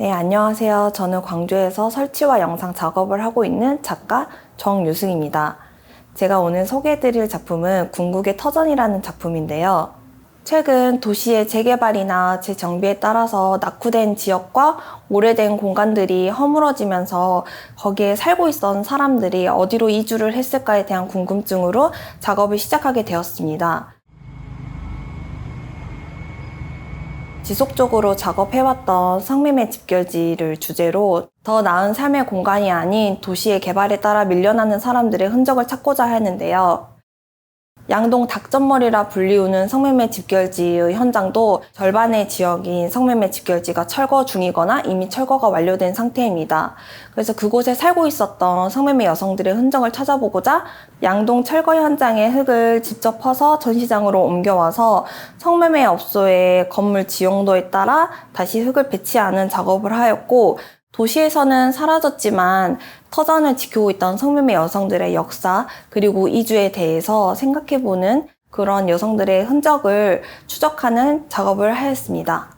네, 안녕하세요. 저는 광주에서 설치와 영상 작업을 하고 있는 작가 정유승입니다. 제가 오늘 소개해드릴 작품은 궁극의 터전이라는 작품인데요. 최근 도시의 재개발이나 재정비에 따라서 낙후된 지역과 오래된 공간들이 허물어지면서 거기에 살고 있던 사람들이 어디로 이주를 했을까에 대한 궁금증으로 작업을 시작하게 되었습니다. 지속적으로 작업해왔던 성매매 집결지를 주제로 더 나은 삶의 공간이 아닌 도시의 개발에 따라 밀려나는 사람들의 흔적을 찾고자 하는데요. 양동 닭전머리라 불리우는 성매매 집결지의 현장도 절반의 지역인 성매매 집결지가 철거 중이거나 이미 철거가 완료된 상태입니다. 그래서 그곳에 살고 있었던 성매매 여성들의 흔적을 찾아보고자 양동 철거 현장의 흙을 직접 퍼서 전시장으로 옮겨와서 성매매 업소의 건물 지용도에 따라 다시 흙을 배치하는 작업을 하였고 도시에서는 사라졌지만 터전을 지키고 있던 성매매 여성들의 역사 그리고 이주에 대해서 생각해보는 그런 여성들의 흔적을 추적하는 작업을 하였습니다.